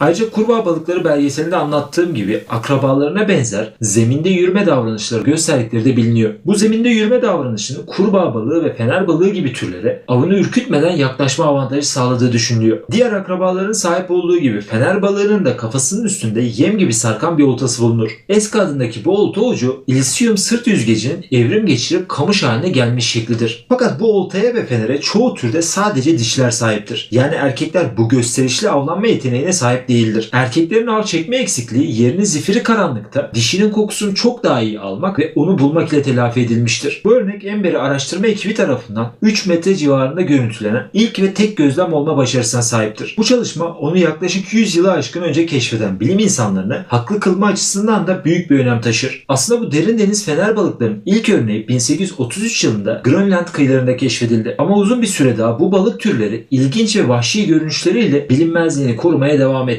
Ayrıca kurbağa balıkları belgeselinde anlattığım gibi akrabalarına benzer zeminde yürüme davranışları gösterdikleri de biliniyor. Bu zeminde yürüme davranışının kurbağa balığı ve fener balığı gibi türlere avını ürkütmeden yaklaşma avantajı sağladığı düşünülüyor. Diğer akrabaların sahip olduğu gibi fener balığının da kafasının üstünde yem gibi sarkan bir oltası bulunur. Eska adındaki bu olta ucu İlisium sırt yüzgecinin evrim geçirip kamış haline gelmiş şeklidir. Fakat bu oltaya ve fenere çoğu türde sadece dişiler sahiptir. Yani erkekler bu gösterişli avlanma yeteneğine değildir. Erkeklerin av çekme eksikliği yerini zifiri karanlıkta dişinin kokusunu çok daha iyi almak ve onu bulmak ile telafi edilmiştir. Bu örnek Emberi araştırma ekibi tarafından 3 metre civarında görüntülenen ilk ve tek gözlem olma başarısına sahiptir. Bu çalışma onu yaklaşık 100 yılı aşkın önce keşfeden bilim insanlarını haklı kılma açısından da büyük bir önem taşır. Aslında bu derin deniz fener balıklarının ilk örneği 1833 yılında Grönland kıyılarında keşfedildi. Ama uzun bir süre daha bu balık türleri ilginç ve vahşi görünüşleriyle bilinmezliğini korumaya devam etti.